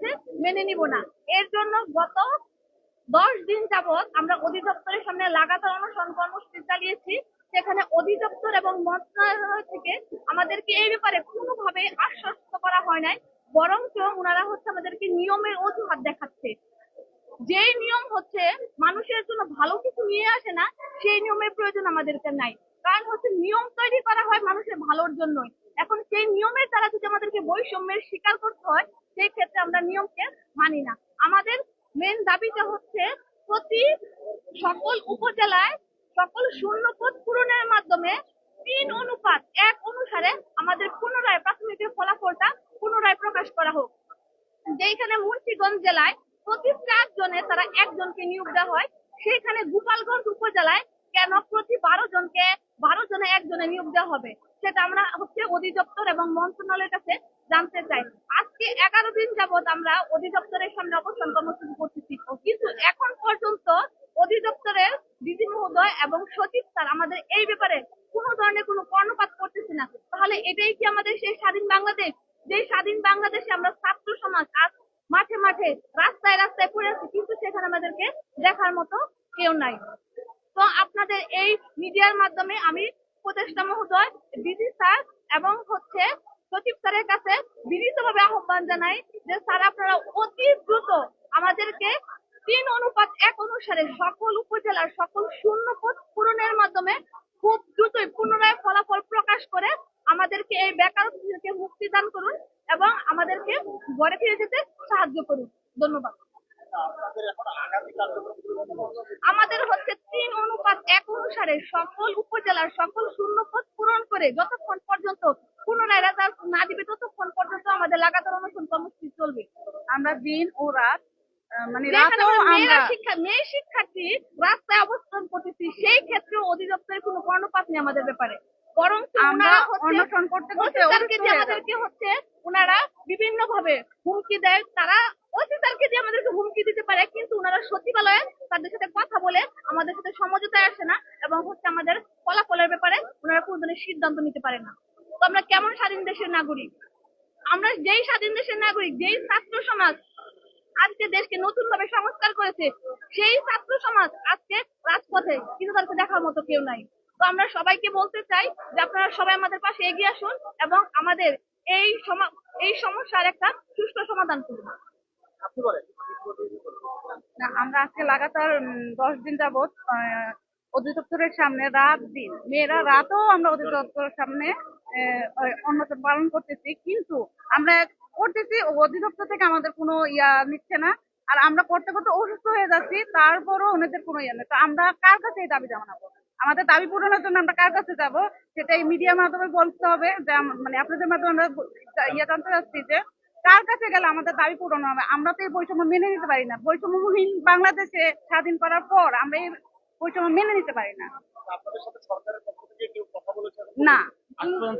হচ্ছে মেনে নিব না। এর জন্য গত দশ দিন যাবৎ আমরা অধিদপ্তরের সামনে লাগাতার অনশন কর্মসূচি চালিয়েছি। সেখানে অধিদপ্তর এবং মন্ত্রণালয় থেকে আমাদেরকে এই ব্যাপারে কোনোভাবে আশ্বস্ত করা হয় নাই, বরঞ্চ ওনারা হচ্ছে আমাদেরকে নিয়মের অজুহাত দেখাচ্ছে। যেই নিয়ম হচ্ছে, মানুষের জন্য ভালো কিছু নিয়ে আসে না, সেই নিয়মের প্রয়োজন আমাদেরকে নাই। কারণ হচ্ছে নিয়ম তৈরি করা হয় মানুষের ভালোর জন্যই। এখন সেই নিয়মের দ্বারা যদি আমাদেরকে বৈষম্যের স্বীকার করতে হয়, সেই ক্ষেত্রে আমরা নিয়মকে মানি না। আমাদের মেন দাবিটা হচ্ছে প্রতি সকল উপজেলায় সকল শূন্য পদ পূরণের মাধ্যমে তিন অনুপাত এক অনুসারে আমাদের পুনরায় প্রাথমিক ফলাফলটা পুনরায় প্রকাশ করা হোক। যেখানে মুন্সিগঞ্জ জেলায় প্রতি চার জনে তারা একজনকে নিয়োগ দেওয়া হয় সেখানে গোপালগঞ্জ উপজেলায় কেন প্রতি বারো জনকে একজনে নিয়োগ দেওয়া হবে, সেটা আমরা হচ্ছে অধিদপ্তর এবং মন্ত্রণালয়ের কাছে জানতে চাই। আজকে এগারো দিন যাবত আমরা অধিদপ্তরের সামনে অবস্থান কর্মসূচি করতেছি। কিন্তু এখন পর্যন্ত অধিদপ্তরের ডিজি মহোদয় এবং সচিব স্যার আমাদের এই ব্যাপারে কোনো ধরনের কোনো কর্ণপাত করতেছে না। তাহলে এটাই কি আমাদের সেই স্বাধীন বাংলাদেশ? যে স্বাধীন বাংলাদেশে আমরা ছাত্র সমাজ আজ মাঠে মাঠে রাস্তায় রাস্তায় পড়ে আছি, কিন্তু সেখানে আমাদেরকে দেখার মতো কেউ নাই। তো আপনাদের এই মিডিয়ার মাধ্যমে আমি উপদেষ্টা মহোদয় ডিজি স্যার এবং হচ্ছে সচিব স্যারের কাছে বিনীতভাবে আহ্বান জানাই যে স্যার আপনারা অতি দ্রুত আমাদেরকে তিন অনুপাত এক অনুসারে সকল উপজেলার সকল শূন্য পদ পূরণের মাধ্যমে খুব দ্রুতই পুনরায় ফলাফল প্রকাশ করে আমাদেরকে এই বেকারত্ব মুক্তি দান করুন এবং আমাদেরকে ঘরে ফিরে যেতে সাহায্য করুন। ধন্যবাদ আমাদের হচ্ছে তিন অনুপাত এক অনুসারে সকল উপজেলার সকল শূন্য পদ পূরণ করে যতক্ষণ পর্যন্ত পুনরায় রেজাল্ট না দিবে ততক্ষণ পর্যন্ত আমাদের লাগাতার অনুসরণ কর্মসূচি চলবে। আমরা দিন ও রাত মানে মেয়ে শিক্ষার্থী রাস্তায় অবস্থান করতেছি সেই ক্ষেত্রে অধিদপ্তরের কোনো কর্ণপাত নেই আমাদের ব্যাপারে। বরং আমরা অনশন করতে করতে অফিসারকে অসুস্থ যে আমাদেরকে হচ্ছে ওনারা বিভিন্ন ভাবে হুমকি দেয় তারা হুমকি দিতে পারে, কিন্তু ওনারা সচিবালয়ে তাদের সাথে কথা বলে আমাদের সাথে সমঝোতায় আসে না এবং হচ্ছে আমাদের ফলাফলের ব্যাপারে ওনারা কোনো ধরনের সিদ্ধান্ত নিতে পারে না। তো আমরা কেমন স্বাধীন দেশের নাগরিক? আমরা যেই স্বাধীন দেশের নাগরিক, যেই ছাত্র সমাজ আজকে দেশকে নতুন ভাবে সংস্কার করেছে, সেই ছাত্র সমাজ আজকে রাজপথে কিন্তু তাদেরকে দেখার মতো কেউ নাই। তো আমরা সবাইকে বলতে চাই যে আপনারা সবাই আমাদের পাশে এগিয়ে আসুন এবং আমাদের এই সমা- এই সমস্যার একটা সুষ্ঠু সমাধান করুন। আমরা আজকে লাগাতার দশ দিন আহ, অধিদপ্তরের সামনে রাত দিন মেয়েরা রাতও আমরা অধিদপ্তরের সামনে অন্যতম পালন করতেছি কিন্তু আমরা করতেছি অধিদপ্তর থেকে আমাদের কোনো ইয়া নিচ্ছে না আর আমরা করতে করতে অসুস্থ হয়ে যাচ্ছি তারপরও ওনাদের কোনো ইয়া নেই। তো আমরা কার কাছে এই দাবি জানাব? আমাদের দাবি পূরণের জন্য আমরা কার কাছে যাব? সেটাই মিডিয়ার মাধ্যমে বলতে হবে যে মানে আপনাদের মাধ্যমে আমরা ইয়ে জানতে চাচ্ছি যে কার কাছে গেলে আমাদের দাবি পূরণ হবে? আমরা তো এই বৈষম্য মেনে নিতে পারি না। বৈষম্যহীন বাংলাদেশে স্বাধীন করার পর আমরা এই বৈষম্য মেনে নিতে পারি না। না।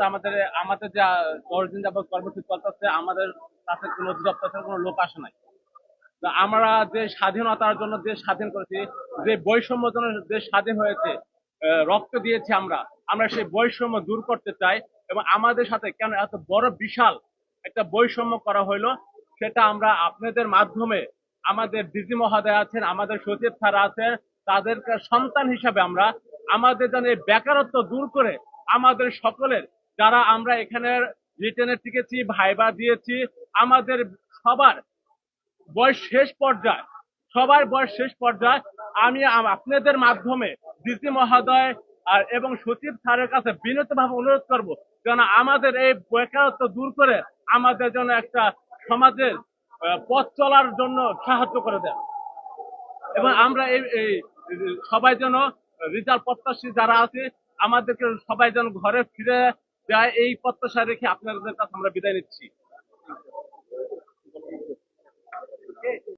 আমাদের আমাদের যা দশ দিন যাবত কর্মসূচি চলতেছে আমাদের কাছে কোনো অধিদপ্তর কোনো লোক আসে নাই। আমরা যে স্বাধীনতার জন্য দেশ স্বাধীন করেছি যে বৈষম্য জন্য দেশ স্বাধীন হয়েছে আহ, রক্ত দিয়েছি আমরা আমরা সেই বৈষম্য দূর করতে চাই এবং আমাদের সাথে কেন এত বড় বিশাল একটা বৈষম্য করা হইল, সেটা আমরা আপনাদের মাধ্যমে আমাদের ডিজি মহোদয় আছেন, আমাদের সচিব স্যার আছেন, তাদেরকে সন্তান হিসাবে আমরা আমাদের যেন এই বেকারত্ব দূর করে আমাদের সকলের, যারা আমরা এখানে রিটেনে টিকেছি ভাইবা দিয়েছি, আমাদের সবার বয়স শেষ পর্যায়ে, সবার বয়স শেষ পর্যায়ে আমি আপনাদের মাধ্যমে ডিসি মহোদয় আর এবং সচিব স্যারের কাছে বিনীতভাবে অনুরোধ করব যেন আমাদের এই বেকারত্ব দূর করে আমাদের জন্য একটা সমাজের পথ চলার জন্য সাহায্য করে দেন এবং আমরা এই, সবাই যেন রেজাল্ট প্রত্যাশী যারা আছে, আমাদেরকে সবাই যেন ঘরে ফিরে যায়, এই প্রত্যাশা রেখে আপনাদের কাছে আমরা বিদায় নিচ্ছি।